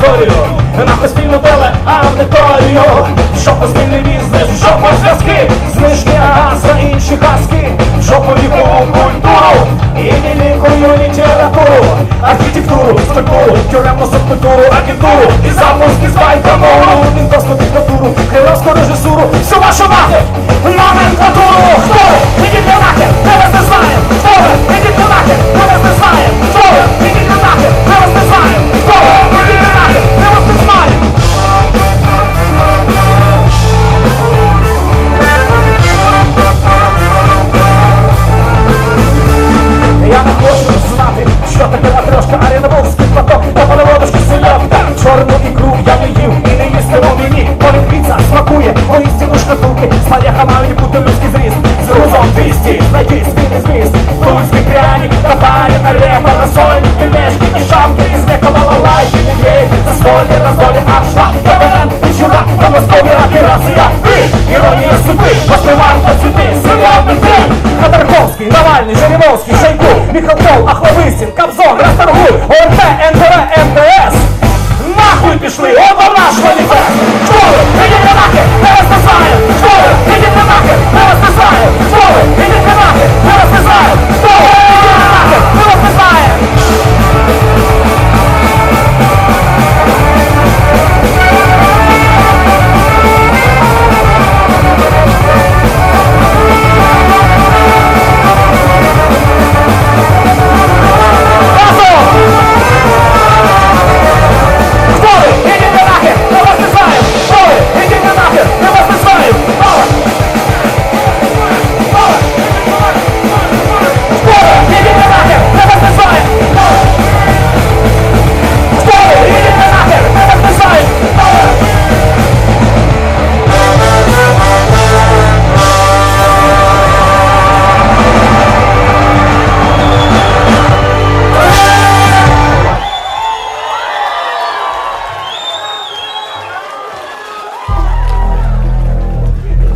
історію. Нахуй спільну теле аудиторію Жопу спільний бізнес, жопу зв'язки. Знижки за інші казки. По вікову культуру. І великую літературу Архітектуру, структуру, тюремну субкультуру, агентуру І запуски з байкамору Волі на здолі арша, я берем і чудак, на москові раки раси як Іронія судьби, поспіваю на сюди, серіал дітей Ходорковський, Навальний, Жириновський, Шайку, Міхалков, Ахловистін, Кобзон, Расторгуй, ОРТ, НТВ, МТ